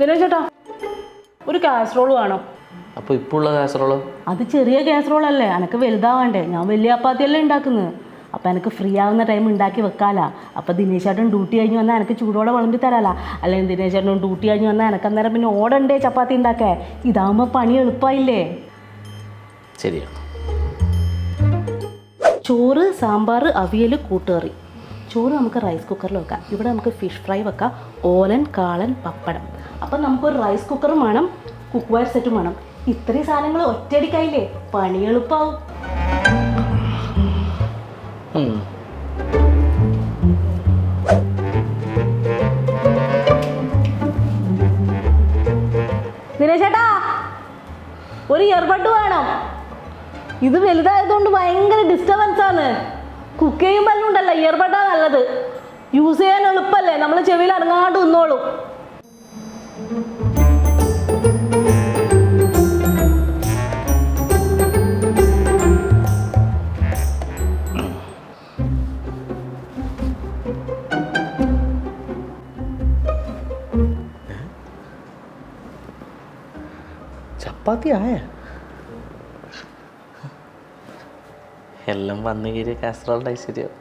ദിനേശ് ചേട്ടാ ഒരു കാസറോൾ വേണം. അപ്പോൾ ഇപ്പോൾ ഉള്ള കാസറോൾ അത് ചെറിയ കാസറോൾ അല്ലേ? എനക്ക് വലുതാവണ്ടേ. ഞാൻ വലിയ അപ്പാത്തിയല്ലേ ഉണ്ടാക്കുന്നത്. അപ്പൊ എനിക്ക് ഫ്രീ ആവുന്ന ടൈം ഉണ്ടാക്കി വെക്കാലാ. അപ്പൊ ദിനേശ് ചേട്ടൻ ഡ്യൂട്ടി കഴിഞ്ഞ് വന്നാൽ എനിക്ക് ചൂടോടെ വിളമ്പി തരാലാ. അല്ലെങ്കിൽ ദിനേശ് ചേട്ടൻ ഡ്യൂട്ടി കഴിഞ്ഞ് വന്നാൽ എനിക്ക് അന്നേരം പിന്നെ ഓടണ്ടേ ചപ്പാത്തി ഉണ്ടാക്കേ ഇതാവുമ്പോ പണി എളുപ്പമായില്ലേ ശരിയാണ്. ചോറ് സാമ്പാർ അവിയൽ കൂട്ടുകറി. ചോറ് നമുക്ക് റൈസ് കുക്കറിൽ വെക്കാം. ഇവിടെ നമുക്ക് ഫിഷ് ഫ്രൈ വെക്കാം. ഓലൻ കാളൻ പപ്പടം. അപ്പം നമുക്കൊരു റൈസ് കുക്കറും വേണം കുക്ക് വയർ സെറ്റും വേണം. ഇത്രയും സാധനങ്ങൾ ഒറ്റയടിക്കായില്ലേ? പണി എളുപ്പമാവും ദിനേശേട്ടാ ഒരു ഇയർബഡ് വേണം. ഇത് വലുതായതുകൊണ്ട് ഭയങ്കര ഡിസ്റ്റർബൻസ് ആണ്. കുക്ക് ചെയ്യുമ്പോൾ ഉണ്ടല്ലോ ഇയർബഡാ നല്ലത്. യൂസ് ചെയ്യാൻ എളുപ്പമല്ലേ നമ്മൾ ചെവിയിൽ അടങ്ങാണ്ട് നിന്നോളും ചപ്പാത്തി ആയ? എല്ലാം വന്നു കയറിയ കാസറോളുടെ ഐശ്വര്യം.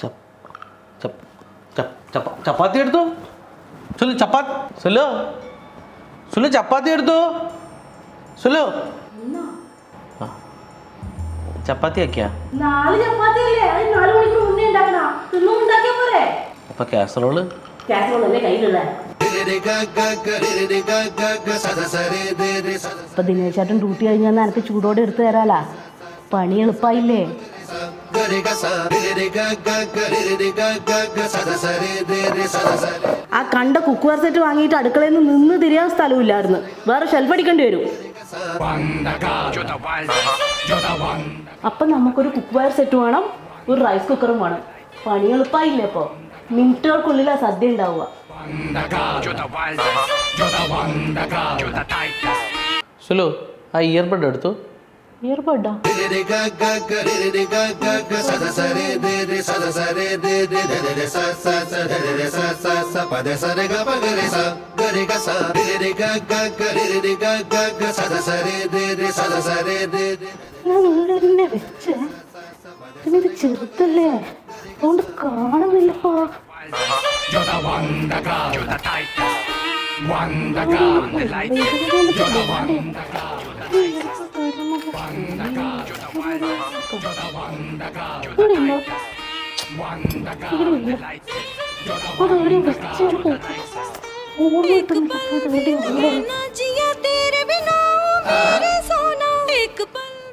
ചപ്പ് ചപ്പ് ചപ്പ് ചപ്പാത്തി എടുത്തു? സുലു ചപ്പാത്തി സുലു? സുലു ചപ്പാത്തി എടുത്തു? സുലു. ചപ്പാത്തി ആക്കിയാ നാല് ചപ്പാത്തി അല്ലേ അത് നാല് മണിക്കൂർ മുന്നേ ഉണ്ടാക്കണ? തിന്നും ഉണ്ടാക്കിയ പോരെ? അപ്പൊ കാസറോൾ കാസറോൾ അല്ലേ കയ്യിലുള്ള? ഇപ്പൊ ദിനേശ് ചേട്ടൻ ഡ്യൂട്ടി കഴിഞ്ഞാൽ നിനക്ക് എനിക്ക് ചൂടോടെ എടുത്തു തരാലാ. പണി എളുപ്പായില്ലേ? ആ കണ്ട കുക്കുവർ സെറ്റ് വാങ്ങിയിട്ട് അടുക്കളയിൽ നിന്ന് നിന്ന് തിരിയാൻ സ്ഥലമില്ലായിരുന്നു വേറെ ഷെൽഫ് അടിക്കേണ്ടി വരും. അപ്പം നമുക്കൊരു കുക്ക് വയർ സെറ്റ് വേണം ഒരു റൈസ് കുക്കറും വേണം. പണി എളുപ്പമായില്ലേ അപ്പോൾ മിനിറ്റുകൾക്കുള്ളിലാ സദ്യ ഉണ്ടാവുക. സുലു ആ ഇയർബഡ് എടുത്തു. ഇയർബഡാ సరి గ సరి రి గ గ గ రి రి గ గ గ సద సరి రి రి సద సరి రి రి വെച്ച്. ഇത് ചെറുത്തല്ലേ അതുകൊണ്ട് കാണുന്നില്ലപ്പാ. ഇവിടെ ഇവിടെ വെച്ച്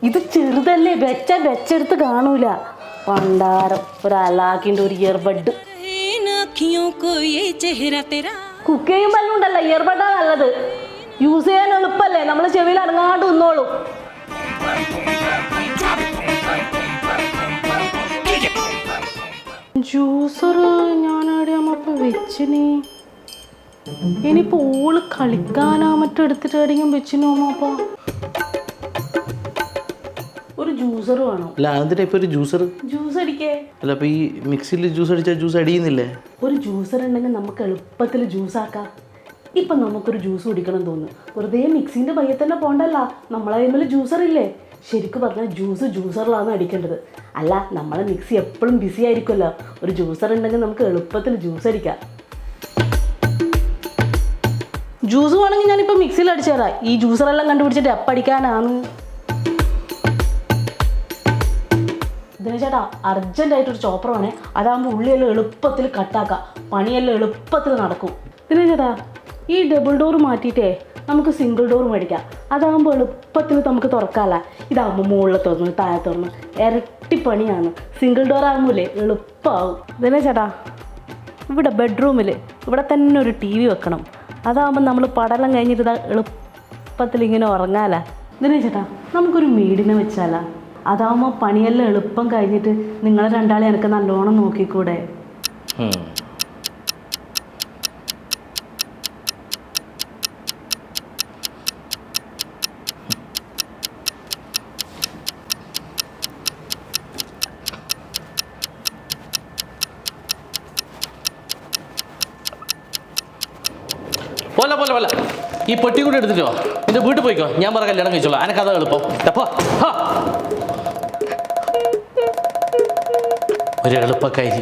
ഇത് ചെറുതല്ലേ വെച്ച വെച്ചെടുത്ത് കാണൂല. പണ്ടാരം ഒരു അലാഖിന്റെ ഒരു ഇയർബഡ് കുക്ക് ചെയ്യുമ്പോൾ ഉണ്ടല്ല ഇയർബഡാ നല്ലത്. യൂസ് ചെയ്യാൻ എളുപ്പല്ലേ നമ്മൾ ചെവിയിൽ അടങ്ങാണ്ട് നിന്നോളൂ. ജ്യൂസർ ഞാനവിടെ അമ്മ വെച്ചിനേ ഇനിയിപ്പോ ഓൾ കളിക്കാനാ മറ്റോ എടുത്തിട്ട് എവിടെയെങ്കിലും വെച്ചിനോ അമ്മ ഒരു ജ്യൂസർ വേണം? അല്ല അതിന്റെ ഇപ്പൊ ഒരു ജ്യൂസർ ജ്യൂസ് അടിക്കേ. അല്ല അപ്പൊ ഈ മിക്സിയിൽ ജ്യൂസ് അടിച്ചാൽ ജ്യൂസ് അടിയുന്നില്ലേ? ഒരു ജ്യൂസർ ഉണ്ടെങ്കിൽ നമുക്ക് എളുപ്പത്തിൽ ജ്യൂസ് ആക്കാം ഇപ്പൊ നമുക്കൊരു ജ്യൂസ് കുടിക്കണം തോന്നുന്നു. വെറുതെ മിക്സിന്റെ പയ്യെ തന്നെ പോണ്ടല്ല. നമ്മളെ ജ്യൂസർ ഇല്ലേ ശരിക്കും പറഞ്ഞാൽ ജ്യൂസ് ജ്യൂസറിലാണ് അടിക്കേണ്ടത്. അല്ല നമ്മളെ മിക്സി എപ്പോഴും ബിസി ആയിരിക്കുമല്ലോ. ഒരു ജ്യൂസർ ഉണ്ടെങ്കിൽ നമുക്ക് എളുപ്പത്തിൽ ജ്യൂസ് അടിക്കാം. ജ്യൂസ് വേണമെങ്കിൽ ഞാനിപ്പോൾ മിക്സിയിൽ അടിച്ചു തരാം. ഈ ജ്യൂസറെല്ലാം കണ്ടുപിടിച്ചിട്ട് എപ്പം അടിക്കാനാണ്? ഇതിന് ചേട്ടാ അർജന്റായിട്ടൊരു ചോപ്പർ വേണേ. അതാകുമ്പോൾ ഉള്ളിയെല്ലാം എളുപ്പത്തിൽ കട്ടാക്കാം പണിയെല്ലാം എളുപ്പത്തിൽ നടക്കും. ഇതിന് ചേട്ടാ ഈ ഡബിൾ ഡോർ മാറ്റിയിട്ടേ നമുക്ക് സിംഗിൾ ഡോർ മേടിക്കാം. അതാകുമ്പോൾ എളുപ്പത്തിൽ നമുക്ക് തുറക്കാമല്ല ഇതാകുമ്പോൾ മുകളിൽ തുറന്ന് താഴെ തുറന്ന്. ഇരട്ടി പണിയാണ്. സിംഗിൾ ഡോർ ആകുമ്പോഴേ എളുപ്പമാവും ഇതിനെ ചേട്ടാ ഇവിടെ ബെഡ്റൂമിൽ ഇവിടെ തന്നെ ഒരു ടി വി വെക്കണം. അതാകുമ്പോൾ നമ്മൾ പടലം കഴിഞ്ഞിട്ട് എളുപ്പത്തിൽ ഇങ്ങനെ ഉറങ്ങാലാ. ഇതിനെ ചേട്ടാ? നമുക്കൊരു മീഡിനെ വെച്ചാലാ. അതാകുമ്പോൾ പണിയെല്ലാം എളുപ്പം കഴിഞ്ഞിട്ട് നിങ്ങളെ രണ്ടാളെ എനിക്ക് നല്ലോണം നോക്കിക്കൂടെ? പോലെ പോല പോല. ഈ പെട്ടി കൂടി എടുത്തിട്ട് നിന്റെ വീട്ടിൽ പോയിക്കോ. ഞാൻ പറ കല്യാണം കഴിച്ചോളാം. അനക്ക് അതാ എളുപ്പം. എപ്പോ ഒരു എളുപ്പക്കാരി.